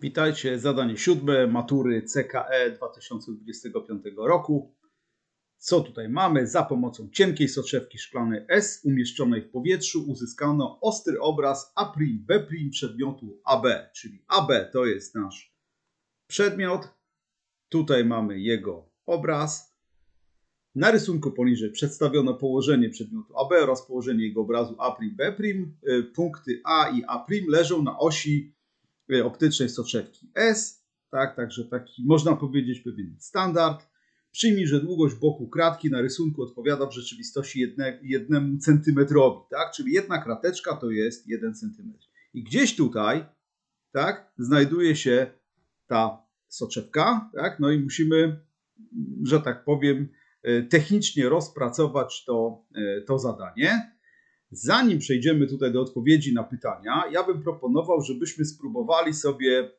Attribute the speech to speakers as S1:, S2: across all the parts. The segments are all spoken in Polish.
S1: Witajcie, zadanie siódme matury CKE 2025 roku. Co tutaj mamy? Za pomocą cienkiej soczewki szklanej S umieszczonej w powietrzu uzyskano ostry obraz A', B' przedmiotu AB, czyli AB to jest nasz przedmiot. Tutaj mamy jego obraz. Na rysunku poniżej przedstawiono położenie przedmiotu AB oraz położenie jego obrazu A', B'. Punkty A i A' leżą na osi Y, optycznej soczewki S, tak, także taki można powiedzieć pewien standard. Przyjmij, że długość boku kratki na rysunku odpowiada w rzeczywistości jedne, jednemu centymetrowi, tak, czyli jedna krateczka to jest jeden centymetr. I gdzieś tutaj, tak, znajduje się ta soczewka, tak, no i musimy, że tak powiem, y, technicznie rozpracować to, y, to zadanie. Zanim przejdziemy tutaj do odpowiedzi na pytania, ja bym proponował, żebyśmy spróbowali sobie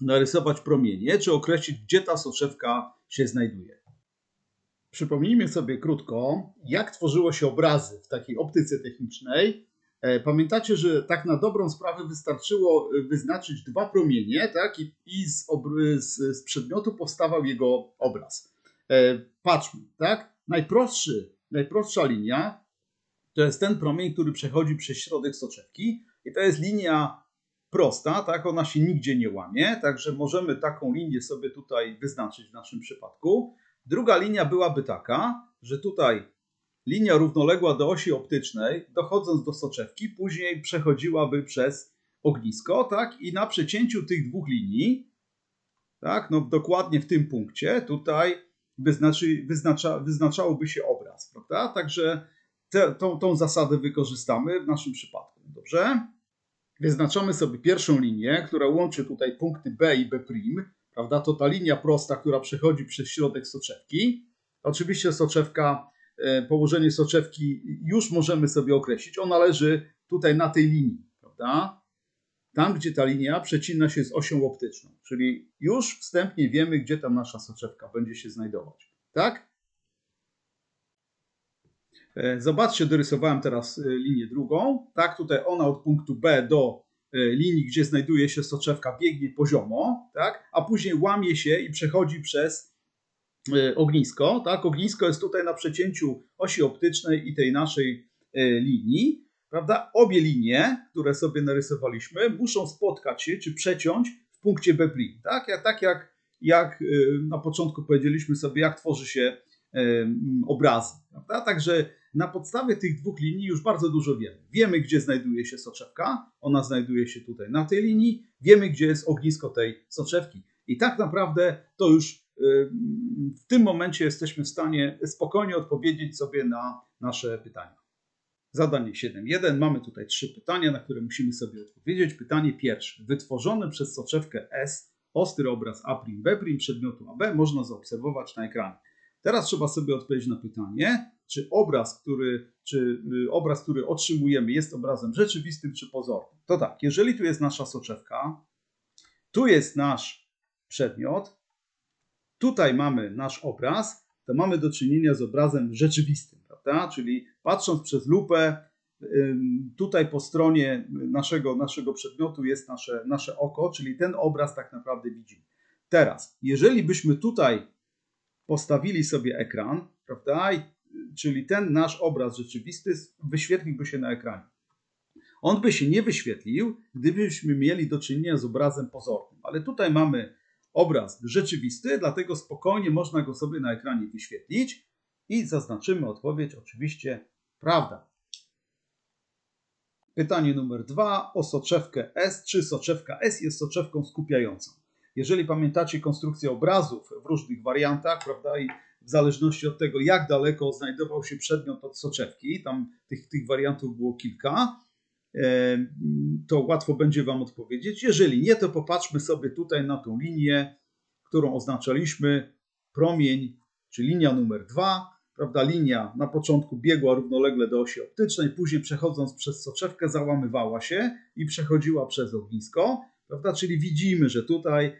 S1: narysować promienie, czy określić, gdzie ta soczewka się znajduje. Przypomnijmy sobie krótko, jak tworzyło się obrazy w takiej optyce technicznej. E, pamiętacie, że tak na dobrą sprawę wystarczyło wyznaczyć dwa promienie, tak? I, i z, z, z, przedmiotu powstawał jego obraz. E, patrzmy, tak? Najprostszy, najprostsza linia to jest ten promień, który przechodzi przez środek soczewki i to jest linia prosta, tak, ona się nigdzie nie łamie, także możemy taką linię sobie tutaj wyznaczyć w naszym przypadku. Druga linia byłaby taka, że tutaj linia równoległa do osi optycznej, dochodząc do soczewki, później przechodziłaby przez ognisko, tak, i na przecięciu tych dwóch linii, tak, no dokładnie w tym punkcie, tutaj wyznaczy, wyznacza, wyznaczałoby się obraz, prawda? Także te, tą, tą zasadę wykorzystamy w naszym przypadku. Dobrze? Wyznaczamy sobie pierwszą linię, która łączy tutaj punkty B i B', prawda? To ta linia prosta, która przechodzi przez środek soczewki. Oczywiście soczewka, e, położenie soczewki już możemy sobie określić. Ona leży tutaj na tej linii, prawda? Tam, gdzie ta linia przecina się z osią optyczną, czyli już wstępnie wiemy, gdzie ta nasza soczewka będzie się znajdować. Tak? E, zobaczcie, dorysowałem teraz e, linię drugą. Tak, tutaj ona od punktu B do e, linii, gdzie znajduje się soczewka, biegnie poziomo, tak, a później łamie się i przechodzi przez ognisko. Tak, ognisko jest tutaj na przecięciu osi optycznej i tej naszej linii. Prawda? Obie linie, które sobie narysowaliśmy, muszą spotkać się czy przeciąć w punkcie B'. Tak, tak jak, jak na początku powiedzieliśmy sobie, jak tworzy się obrazy. Prawda? Także na podstawie tych dwóch linii już bardzo dużo wiemy. Wiemy, gdzie znajduje się soczewka, ona znajduje się tutaj na tej linii, wiemy, gdzie jest ognisko tej soczewki. I tak naprawdę to już w tym momencie jesteśmy w stanie spokojnie odpowiedzieć sobie na nasze pytania. Zadanie 7.1. Mamy tutaj trzy pytania, na które musimy sobie odpowiedzieć. Pytanie pierwsze. Wytworzony przez soczewkę S ostry obraz A', B' przedmiotu AB można zaobserwować na ekranie. Teraz trzeba sobie odpowiedzieć na pytanie, czy obraz, który, czy y, obraz, który otrzymujemy, jest obrazem rzeczywistym czy pozornym. To tak, jeżeli tu jest nasza soczewka, tu jest nasz przedmiot, tutaj mamy nasz obraz, to mamy do czynienia z obrazem rzeczywistym, prawda? Czyli patrząc przez lupę, tutaj po stronie naszego, naszego przedmiotu jest nasze, nasze oko, czyli ten obraz tak naprawdę widzimy. Teraz, jeżeli byśmy tutaj postawili sobie ekran, prawda? Czyli ten nasz obraz rzeczywisty wyświetliłby się na ekranie. On by się nie wyświetlił, gdybyśmy mieli do czynienia z obrazem pozornym. Ale tutaj mamy obraz rzeczywisty, dlatego spokojnie można go sobie na ekranie wyświetlić i zaznaczymy odpowiedź oczywiście prawda. Pytanie numer dwa o soczewkę S. Czy soczewka S jest soczewką skupiającą? Jeżeli pamiętacie konstrukcję obrazów w różnych wariantach, prawda, i w zależności od tego, jak daleko znajdował się przedmiot od soczewki, tam tych, tych wariantów było kilka, e, to łatwo będzie Wam odpowiedzieć. Jeżeli nie, to popatrzmy sobie tutaj na tą linię, którą oznaczaliśmy, promień, czy linia numer dwa, prawda, linia na początku biegła równolegle do osi optycznej, później przechodząc przez soczewkę załamywała się i przechodziła przez ognisko, prawda, czyli widzimy, że tutaj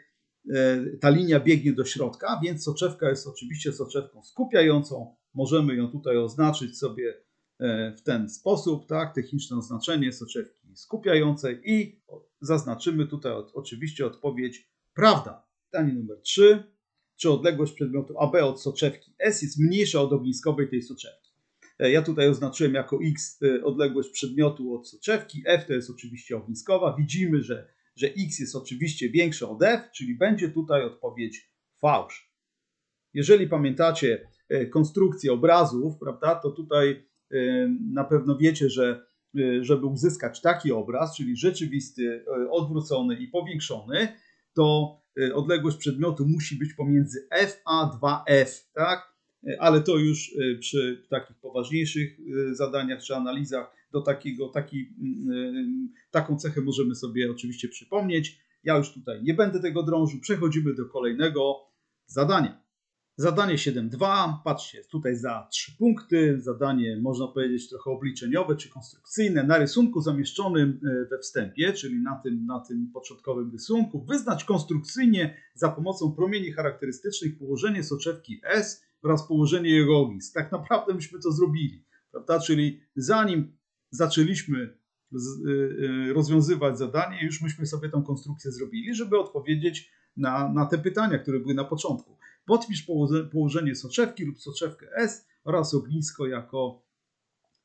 S1: ta linia biegnie do środka, więc soczewka jest oczywiście soczewką skupiającą. Możemy ją tutaj oznaczyć sobie e, w ten sposób, tak? Techniczne oznaczenie soczewki skupiającej i zaznaczymy tutaj oczywiście odpowiedź prawda. Pytanie numer 3. Czy odległość przedmiotu AB od soczewki S jest mniejsza od ogniskowej tej soczewki? E, Ja tutaj oznaczyłem jako X e, odległość przedmiotu od soczewki, F to jest oczywiście ogniskowa. Widzimy, że, że X jest oczywiście większe od F, czyli będzie tutaj odpowiedź fałsz. Jeżeli pamiętacie e, konstrukcję obrazów, prawda, to tutaj e, na pewno wiecie, że e, żeby uzyskać taki obraz, czyli rzeczywisty, odwrócony i powiększony, to odległość przedmiotu musi być pomiędzy F a 2F, tak? Ale to już przy takich poważniejszych zadaniach czy analizach takiego, taki, mm, e, taką cechę możemy sobie oczywiście przypomnieć. Ja już tutaj nie będę tego drążył. Przechodzimy do kolejnego zadania. Zadanie 7.2, patrzcie, tutaj za 3 punkty, zadanie można powiedzieć trochę obliczeniowe czy konstrukcyjne. Na rysunku zamieszczonym e, we wstępie, czyli na tym, na tym początkowym rysunku, wyznać konstrukcyjnie za pomocą promieni charakterystycznych położenie soczewki S oraz położenie jego ognisk. Tak naprawdę myśmy to zrobili, prawda? Czyli zanim zaczęliśmy y, y, rozwiązywać zadanie, już myśmy sobie tą konstrukcję zrobili, żeby odpowiedzieć na, na te pytania, które były na początku. Podpisz położe- położenie soczewki lub soczewkę S oraz ognisko jako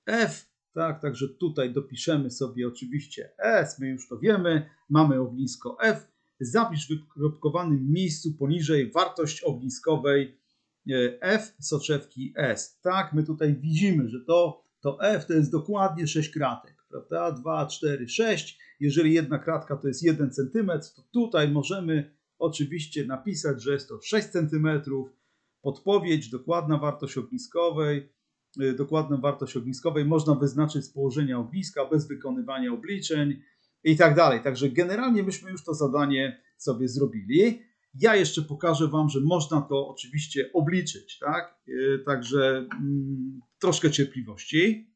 S1: F. Tak, także tutaj dopiszemy sobie oczywiście S, my już to wiemy, mamy ognisko F. Zapisz w wykropkowanym miejscu poniżej wartość ogniskowej e, F soczewki S. Tak, my tutaj widzimy, że to, to F to jest dokładnie 6 kratek, prawda? 2, 4, 6. Jeżeli jedna kratka to jest 1 cm, to tutaj możemy oczywiście napisać, że jest to 6 cm. Podpowiedź, dokładna wartość ogniskowej. y, Dokładną wartość ogniskowej można wyznaczyć z położenia ogniska bez wykonywania obliczeń i tak dalej. Także generalnie myśmy już to zadanie sobie zrobili. Ja jeszcze pokażę Wam, że można to oczywiście obliczyć, tak? Y, Także mm, troszkę cierpliwości.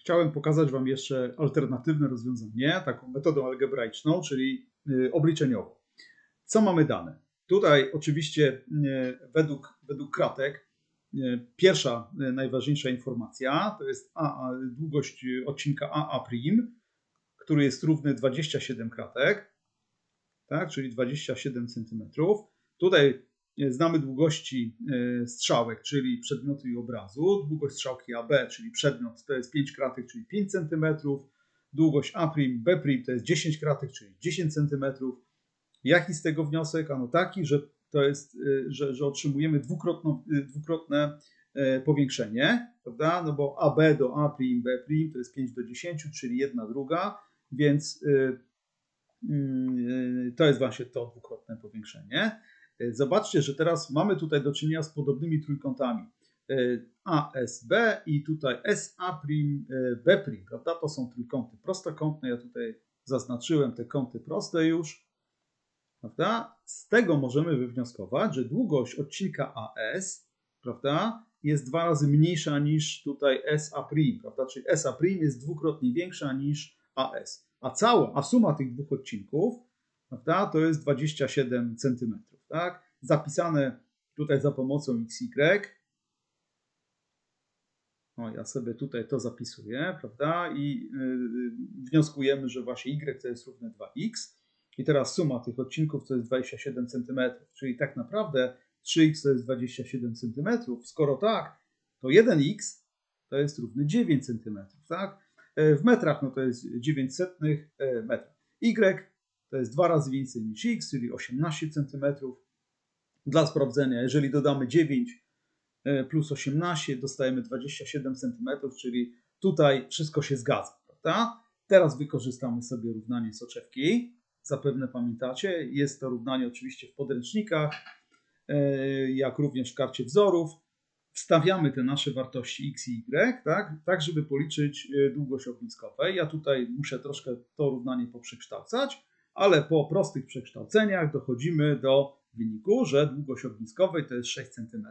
S1: Chciałem pokazać Wam jeszcze alternatywne rozwiązanie, taką metodą algebraiczną, czyli y, obliczeniową. Co mamy dane? Tutaj oczywiście y, według, według kratek pierwsza najważniejsza informacja to jest A, a, długość odcinka AA', który jest równy 27 kratek, tak, czyli 27 cm. Tutaj y, znamy długości y, strzałek, czyli przedmiotu i obrazu. Długość strzałki AB, czyli przedmiot, to jest 5 kratek, czyli 5 cm. Długość A', B' to jest 10 kratek, czyli 10 cm. Jaki z tego wniosek? Ano taki, że to jest, y, że, że otrzymujemy dwukrotne e, powiększenie, prawda? No bo AB do A', B' to jest 5 do 10, czyli jedna druga, więc to jest właśnie to dwukrotne powiększenie. Y, Zobaczcie, że teraz mamy tutaj do czynienia z podobnymi trójkątami. Y, ASB i tutaj SA', B', prawda? To są trójkąty prostokątne. Ja tutaj zaznaczyłem te kąty proste już. Prawda? Z tego możemy wywnioskować, że długość odcinka AS, prawda, jest dwa razy mniejsza niż tutaj SA', prawda? Czyli SA' jest dwukrotnie większa niż AS. A cała, a suma tych dwóch odcinków, prawda, to jest 27 cm, tak? Zapisane tutaj za pomocą XY. O, ja sobie tutaj to zapisuję, prawda? I yy, wnioskujemy, że właśnie Y to jest równe 2x. I teraz suma tych odcinków to jest 27 cm, czyli tak naprawdę 3x to jest 27 cm. Skoro tak, to 1x to jest równy 9 cm, tak? E, W metrach no to jest 9 setnych e, metra. Y to jest dwa razy więcej niż x, czyli 18 cm. Dla sprawdzenia, jeżeli dodamy 9 e, plus 18, dostajemy 27 cm, czyli tutaj wszystko się zgadza, prawda? Teraz wykorzystamy sobie równanie soczewki. Zapewne pamiętacie, jest to równanie oczywiście w podręcznikach, jak również w karcie wzorów. Wstawiamy te nasze wartości x i y, tak, tak żeby policzyć e, długość ogniskowej. Ja tutaj muszę troszkę to równanie poprzekształcać, ale po prostych przekształceniach dochodzimy do wyniku, że długość ogniskowej to jest 6 cm.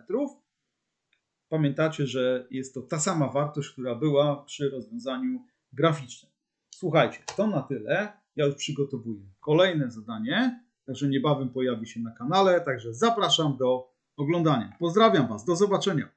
S1: Pamiętacie, że jest to ta sama wartość, która była przy rozwiązaniu graficznym. Słuchajcie, to na tyle. Ja już przygotowuję kolejne zadanie, także niebawem pojawi się na kanale, także zapraszam do oglądania. Pozdrawiam Was, do zobaczenia.